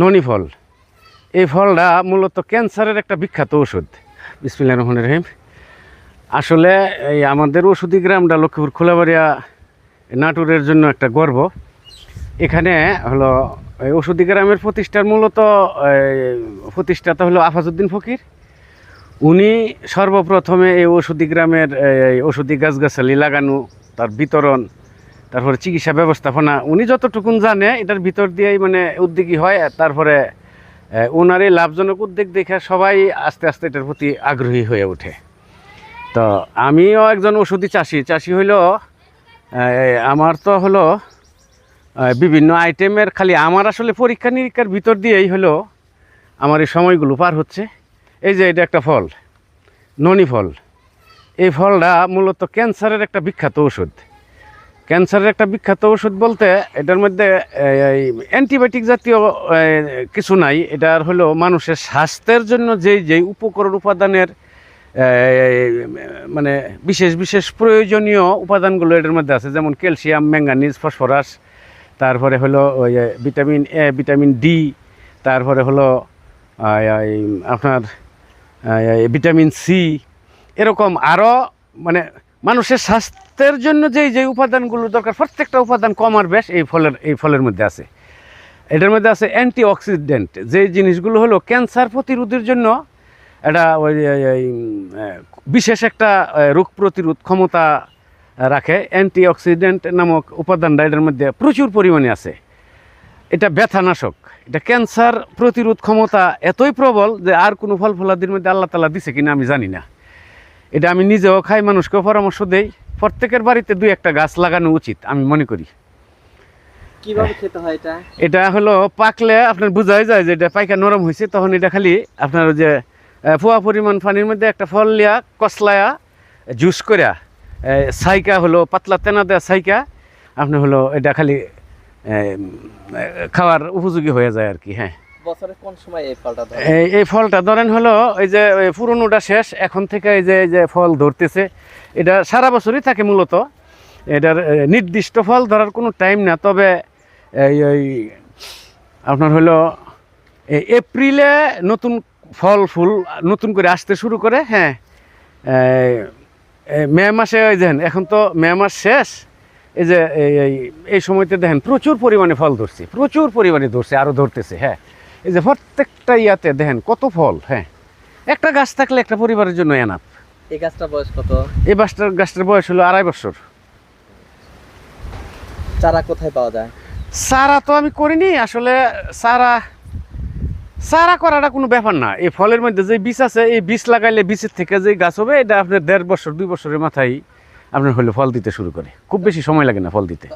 ননি ফল। এই ফলটা মূলত ক্যান্সারের একটা বিখ্যাত ওষুধ। বিসমিল্লা রহমান রহিম। আসলে এই আমাদের ওষুধি গ্রামটা লক্ষ্মীপুর খোলাবাড়িয়া নাটোরের জন্য একটা গর্ব। এখানে হলো এই ওষুধি গ্রামের প্রতিষ্ঠার মূলত প্রতিষ্ঠাতা হলো আফাজউদ্দিন ফকির। উনি সর্বপ্রথমে এই ওষুধি গ্রামের এই ওষুধি গাছগাছালি লাগানো, তার বিতরণ তারপরে চিকিৎসা ব্যবস্থাপনা, উনি যতটুকুন জানে, এটার ভিতর দিয়েই মানে উদ্যোগী হয়, তারপরে ওনার এই লাভজনক উদ্যোগ দেখে সবাই আস্তে আস্তে এটার প্রতি আগ্রহী হয়ে ওঠে। তো আমিও একজন ওষুধি চাষি চাষি হইল আমার তো হলো বিভিন্ন আইটেমের খালি আমার আসলে পরীক্ষা নিরীক্ষার ভিতর দিয়েই হলো, আমার এই সময়গুলো পার হচ্ছে। এই যে এটা একটা ফল, ননি ফল। এই ফলটা মূলত ক্যান্সারের একটা বিখ্যাত ওষুধ। ক্যান্সারের একটা বিখ্যাত ওষুধ বলতে এটার মধ্যে অ্যান্টিবায়োটিক জাতীয় কিছু নাই। এটার হলো মানুষের স্বাস্থ্যের জন্য যেই যেই উপকরণ উপাদানের মানে বিশেষ বিশেষ প্রয়োজনীয় উপাদানগুলো এটার মধ্যে আছে, যেমন ক্যালসিয়াম, ম্যাঙ্গানিজ, ফসফরাস, তারপরে হলো ওই ভিটামিন এ, ভিটামিন ডি, তারপরে হলো আপনার ভিটামিন সি, এরকম আরও মানে মানুষের স্বাস্থ্যের জন্য যেই যে উপাদানগুলো দরকার, প্রত্যেকটা উপাদান কম আর বেশ এই ফলের এই ফলের মধ্যে আছে। এটার মধ্যে আছে অ্যান্টি অক্সিডেন্ট যে জিনিসগুলো হলো ক্যান্সার প্রতিরোধের জন্য এটা ওই বিশেষ একটা রোগ প্রতিরোধ ক্ষমতা রাখে। অ্যান্টি অক্সিডেন্ট নামক উপাদানটা এটার মধ্যে প্রচুর পরিমাণে আছে। এটা ব্যথানাশক। এটা ক্যান্সার প্রতিরোধ ক্ষমতা এতই প্রবল যে আর কোনো ফল ফলাদির মধ্যে আল্লাহ তালা দিছে কিনা আমি জানি না। এটা আমি নিজেও খাই মানুষকেও পরামর্শ দেই। প্রত্যেকের বাড়িতে দুই একটা গাছ লাগানো উচিত আমি মনে করি। কীভাবে খেতে হয় এটা? এটা হলো পাকলে আপনার বোঝাই যায় যে এটা পাইকা নরম হয়েছে তখন এটা খালি আপনার ওই যে পোয়া পরিমাণ পানির মধ্যে একটা ফল লিয়া কসলায়া জুস করিয়া সাইকা হলো পাতলা তেনা দেওয়া সাইকা আপনি হলো এটা খালি খাওয়ার উপযোগী হয়ে যায় আর কি হ্যাঁ। এই ফলটা ধরেন? হলো এই যে পুরনোটা শেষ, এখন থেকে এই যে এই যে ফল ধরতেছে, এটা সারা বছরই থাকে মূলত। এটার নির্দিষ্ট ফল ধরার কোনো টাইম না, তবে এই ওই আপনার হলো এই এপ্রিলে নতুন ফল, ফুল নতুন করে আসতে শুরু করে হ্যাঁ। মে মাসে ওই দেখেন, এখন তো মে মাস শেষ। এই যে, এই সময়তে দেখেন প্রচুর পরিমাণে ফল ধরছে, প্রচুর পরিমাণে ধরছে আরও ধরতেছে হ্যাঁ। এই যে প্রত্যেকটা ইয়াতে দেখেন কত ফল হ্যাঁ। একটা গাছ থাকলে একটা পরিবারের জন্য এনাফ এই গাছটা বয়স কত? এই গাছটার গাছটার বয়স হলো আড়াই বছর। চারা কোথায় পাওয়া যায়? চারা তো আমি করিনি আসলে চারা চারা করাটা কোনো ব্যাপার না। এই ফলের মধ্যে যে বীজ আছে এই বীজ লাগাইলে বীজের থেকে যে গাছ হবে এটা আপনার দেড় বছর দুই বছরের মাথায় আপনার হলে ফল দিতে শুরু করে। খুব বেশি সময় লাগে না ফল দিতে।